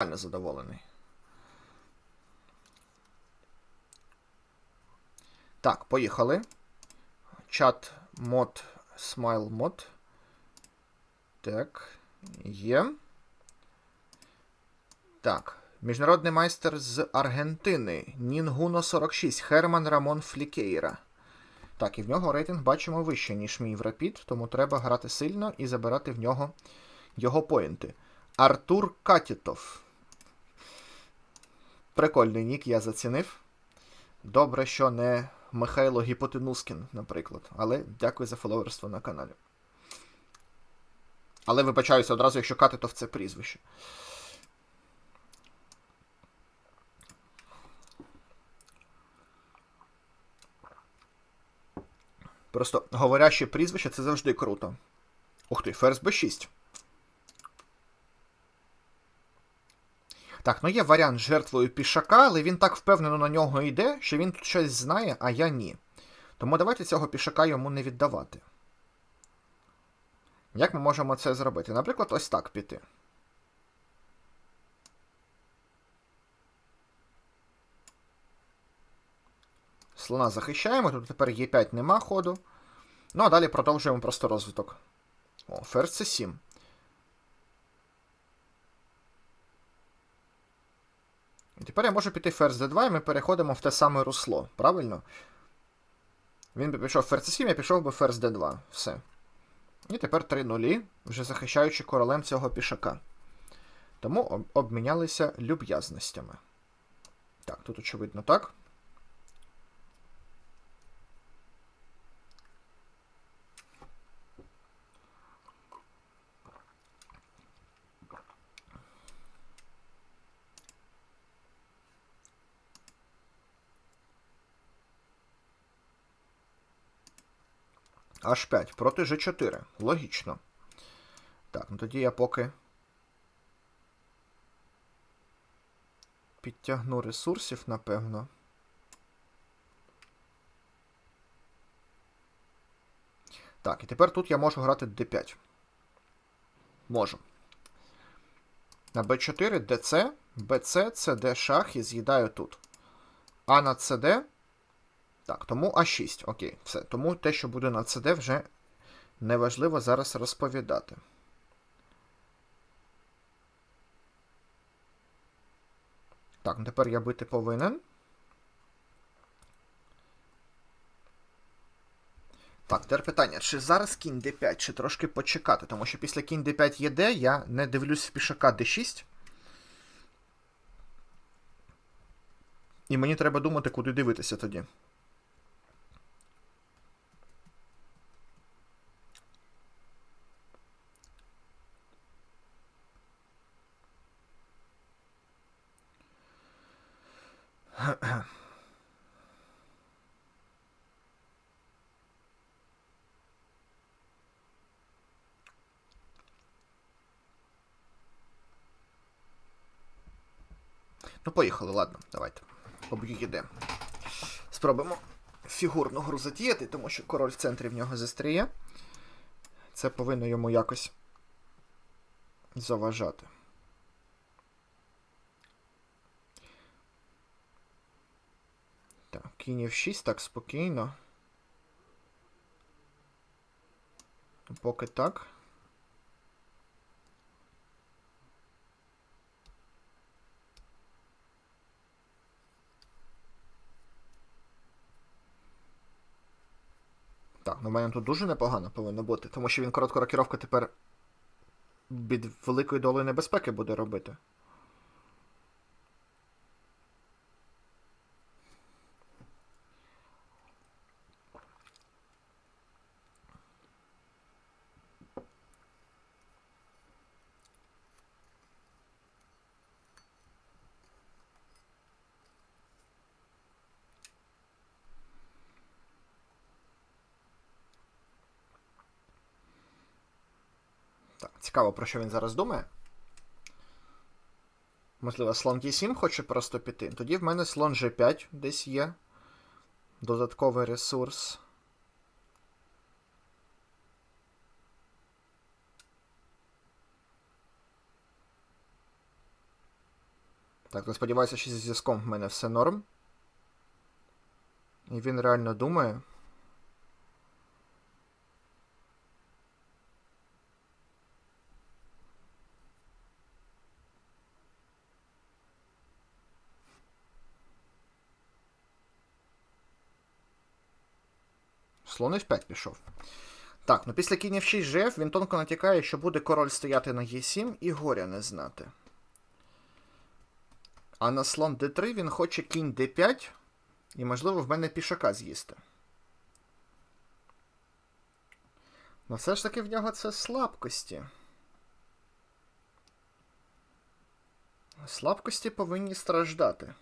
максимально задоволений. Так, поїхали. Чат мод смайл мод. Так, є. Так. Міжнародний майстер з Аргентини. Нінгуно 46. Херман Рамон Флікейра. Так, і в нього рейтинг бачимо вище, ніж мій в Рапід, тому треба грати сильно і забирати в нього його поінти. Артур Катітов. Прикольний нік, я зацінив. Добре, що не Михайло Гіпотенускін, наприклад. Але дякую за фоловерство на каналі. Але вибачаюся одразу, якщо Катитов це прізвище. Просто говоряще прізвище це завжди круто. Ух ти, ферзь Б6. Так, ну є варіант з жертвою пішака, але він так впевнено на нього йде, що він тут щось знає, а я ні. Тому давайте цього пішака йому не віддавати. Як ми можемо це зробити? Наприклад, ось так піти. Слона захищаємо, тут тепер Е5 нема ходу. Ну, а далі продовжуємо просто розвиток. О, ферзь С7. І тепер я можу піти ферзь d2, і ми переходимо в те саме русло, правильно? Він би пішов ферзь 7, я пішов би ферзь d2. Все. І тепер 3 нулі, вже захищаючи королем цього пішака. Тому обмінялися люб'язностями. Так, тут очевидно так. H5 проти G4. Логічно. Так, ну тоді я поки підтягну ресурсів, напевно. Так, і тепер тут я можу грати D5. Можу. На B4 DC, BC, CD шах і з'їдаю тут. А на CD так, тому А6. Окей, все. Тому те, що буде на CD, вже неважливо зараз розповідати. Так, тепер я бити повинен. Так, тепер питання, чи зараз кінь d5, чи трошки почекати, тому що після кінь d5 є d, я не дивлюсь в пішака d6. І мені треба думати, куди дивитися тоді. Ну, поїхали, ладно, давайте. Поб'ю їде. Спробуємо фігурну гру затіяти, тому що король в центрі в нього застріє. Це повинно йому якось заважати. Кінь F6, так, спокійно. Поки так. Так, ну в мене тут дуже непогано повинно бути, тому що він коротку рокіровку тепер від великої долої небезпеки буде робити. Цікаво, про що він зараз думає. Можливо, слон Т7 хоче просто піти. Тоді в мене слон G5 десь є. Додатковий ресурс. Так, ну сподіваюся, що зі зв'язком в мене все норм. І він реально думає. Слон F5 пішов. Так, ну після кінь F6 GF він тонко натякає, що буде король стояти на Е7 і горя не знати. А на слон d3 він хоче кінь d5, і, можливо, в мене пішака з'їсти. Ну все ж таки в нього це слабкості. Слабкості повинні страждати.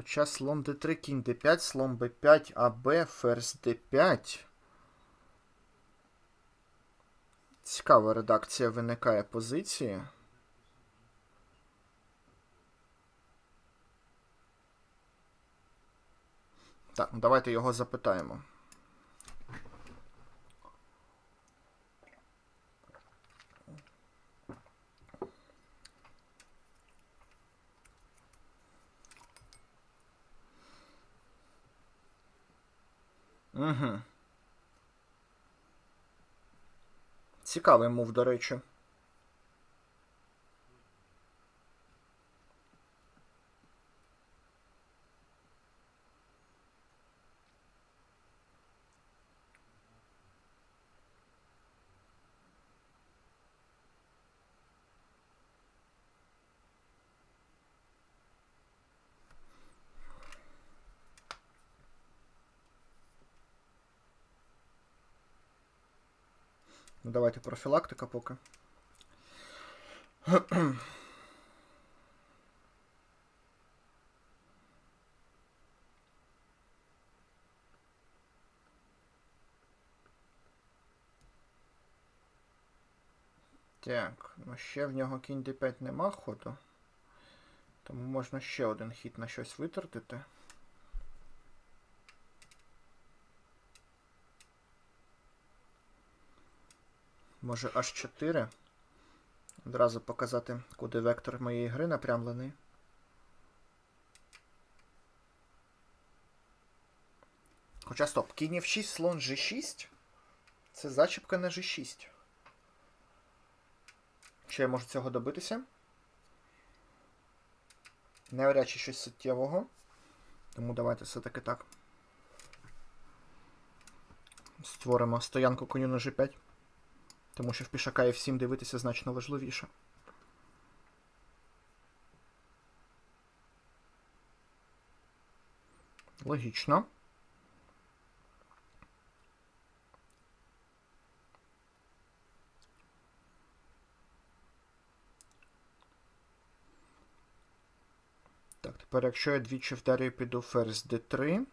Хоча слон d3, кінь d5, слон b5, АБ, ферзь d5. Цікава редакція виникає позиції. Так, ну давайте його запитаємо. Угу. Цікавий мув, до речі. Ну, давайте профілактика поки. Так, ну ще в нього кінь d5 нема ходу. Тому можна ще один хід на щось витратити. Може аж 4. Одразу показати, куди вектор моєї гри напрямлений. Хоча стоп, кінь F6, слон G6. Це зачіпка на G6. Чи я можу цього добитися? Навряд чи щось суттєвого. Тому давайте все-таки так. Створимо стоянку коню на G5. Тому що в пішака F7 дивитися значно важливіше. Логічно. Так, тепер якщо я двічі вдарю піду ферзь d3.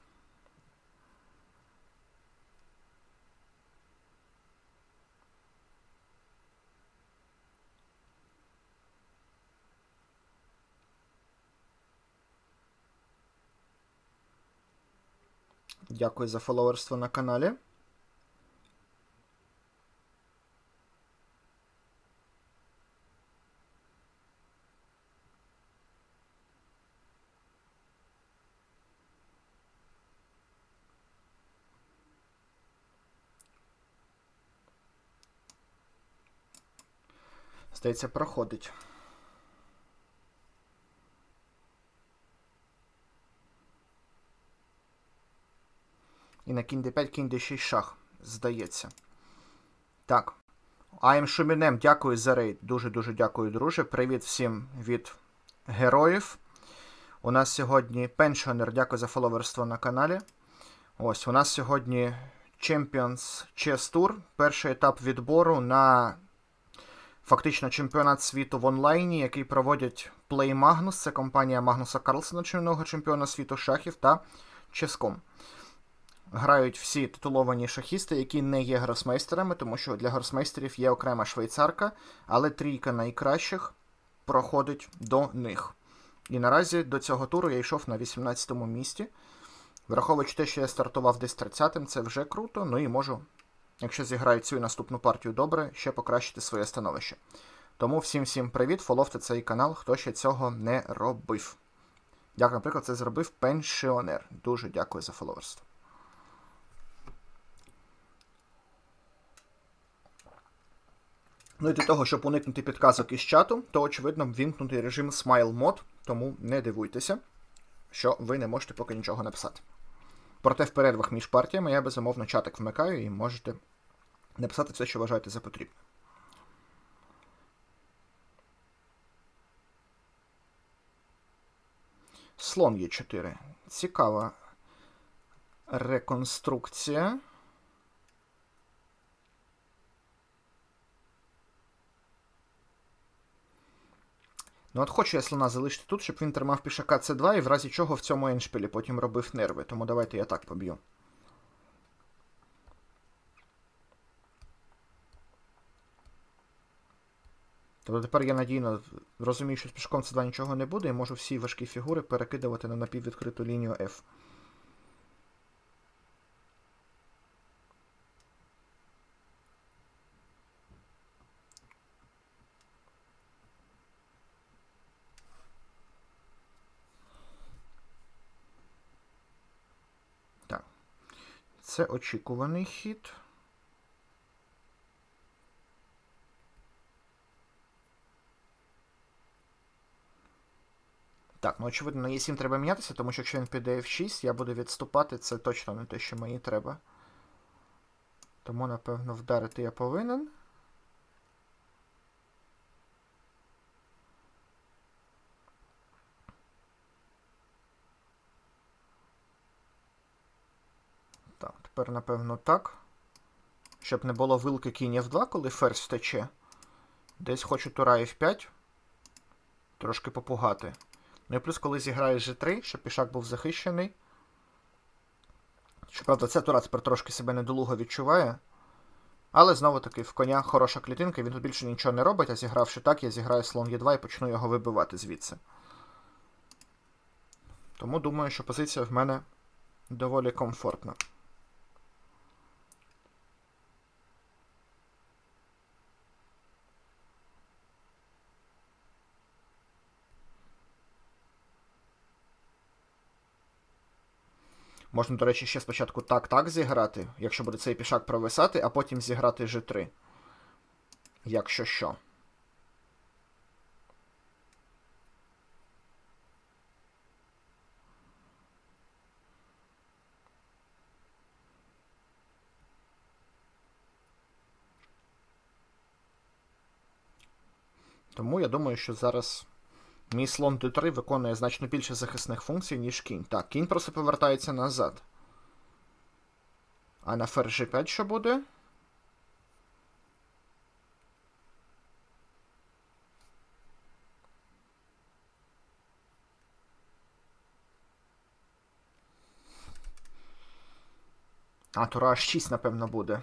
Дякую за фоловерство на каналі. Здається, проходить. На кінь d5, кінь d6 шах, здається. Так. I'm Шумінем, дякую за рейд. Дуже-дуже дякую, друже. Привіт всім від героїв. У нас сьогодні пеншонер, дякую за фоловерство на каналі. Ось, у нас сьогодні Champions Chess Tour. Перший етап відбору на фактично чемпіонат світу в онлайні, який проводять Play Magnus. Це компанія Магнуса Карлсона, чинного чемпіона світу шахів та Chess.com грають всі титуловані шахісти, які не є гросмейстерами, тому що для гросмейстерів є окрема швейцарка, але трійка найкращих проходить до них. І наразі до цього туру я йшов на 18-му місці. Враховуючи те, що я стартував десь 30-м, це вже круто. Ну і можу, якщо зіграю цю наступну партію добре, ще покращити своє становище. Тому всім всім привіт, фоловте цей канал, хто ще цього не робив. Як, наприклад, це зробив пенсіонер. Дуже дякую за фоловерство. Ну і для того, щоб уникнути підказок із чату, то очевидно ввімкнути режим Smile Mode, тому не дивуйтеся, що ви не можете поки нічого написати. Проте в перервах між партіями я безумовно чатик вмикаю і можете написати все, що вважаєте за потрібне. Слон є 4. Цікава реконструкція. Ну, от хочу я слона залишити тут, щоб він тримав пішака С2 і в разі чого в цьому еншпілі потім робив нерви. Тому давайте я так поб'ю. Тобто тепер я надійно розумію, що з пішком С2 нічого не буде, і можу всі важкі фігури перекидувати на напіввідкриту лінію F. Це очікуваний хід. Так, ну очевидно, на Е7 треба мінятися, тому що якщо він піде F6, я буду відступати, це точно не те, що мені треба. Тому, напевно, вдарити я повинен. Так, тепер, напевно, так. Щоб не було вилки кінь F2, коли ферзь втече. Десь хочу тура F5. Трошки попугати. Ну і плюс, коли зіграю G3, щоб пішак був захищений. Щоправда, це тура тепер трошки себе недолуго відчуває. Але знову-таки в коня хороша клітинка, він тут більше нічого не робить, а зігравши так, я зіграю слон Е2 і почну його вибивати звідси. Тому думаю, що позиція в мене доволі комфортна. Можна, до речі, ще спочатку так-так зіграти, якщо буде цей пішак провисати, а потім зіграти G3. Якщо що. Тому я думаю, що зараз Мій слон d3 виконує значно більше захисних функцій, ніж кінь. Так, кінь просто повертається назад. А на ферзь g5 що буде? А, тура h6, напевно, буде.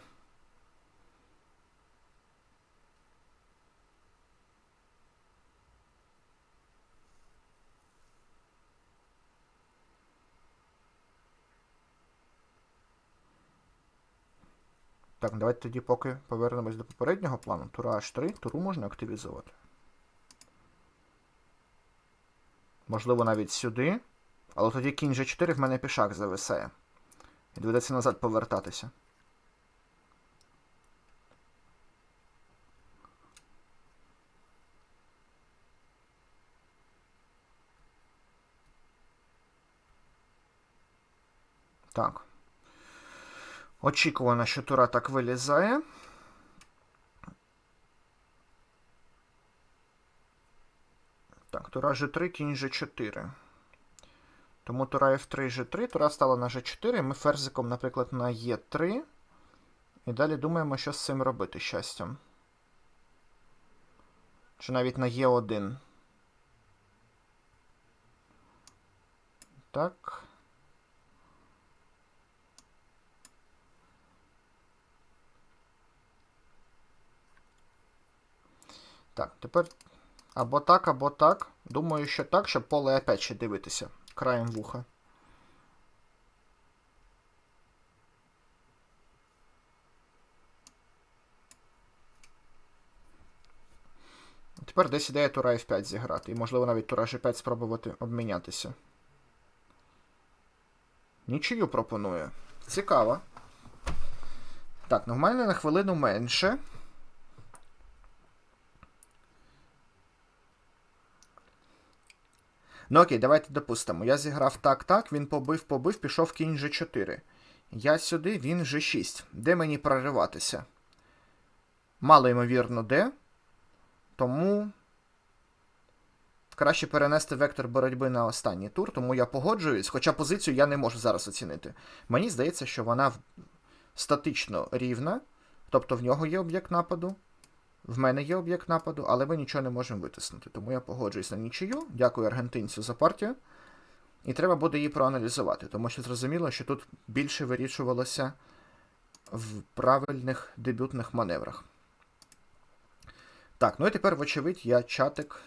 Так, давайте тоді поки повернемось до попереднього плану. Тура H3, туру можна активізувати. Можливо, навіть сюди. Але тоді кінь G4 в мене пішак зависає. І доведеться назад повертатися. Так. Очікувано, що тура так вилізає. Так, тура G3, кінь G4. Тому тура F3, G3, тура стала на G4. Ми ферзиком, наприклад, на E3. І далі думаємо, що з цим робити щастям. Чи навіть на Е1. Так. Так, тепер або так, або так. Думаю, що так, щоб поле опять ще дивитися. Краєм вуха. Тепер десь ідея тура F5 зіграти. І, можливо, навіть тура G5 спробувати обмінятися. Нічию пропонує. Цікаво. Так, ну в мене на хвилину менше. Ну окей, давайте допустимо. Я зіграв так-так, він побив, побив, пішов кінь G4. Я сюди, він G6. Де мені прориватися? Мало ймовірно, де. Тому краще перенести вектор боротьби на останній тур, тому я погоджуюсь, хоча позицію я не можу зараз оцінити. Мені здається, що вона статично рівна, тобто в нього є об'єкт нападу, в мене є об'єкт нападу, але ми нічого не можемо витиснути. Тому я погоджуюсь на нічию. Дякую аргентинцю за партію. І треба буде її проаналізувати, тому що зрозуміло, що тут більше вирішувалося в правильних дебютних маневрах. Так, ну і тепер, вочевидь, я чатик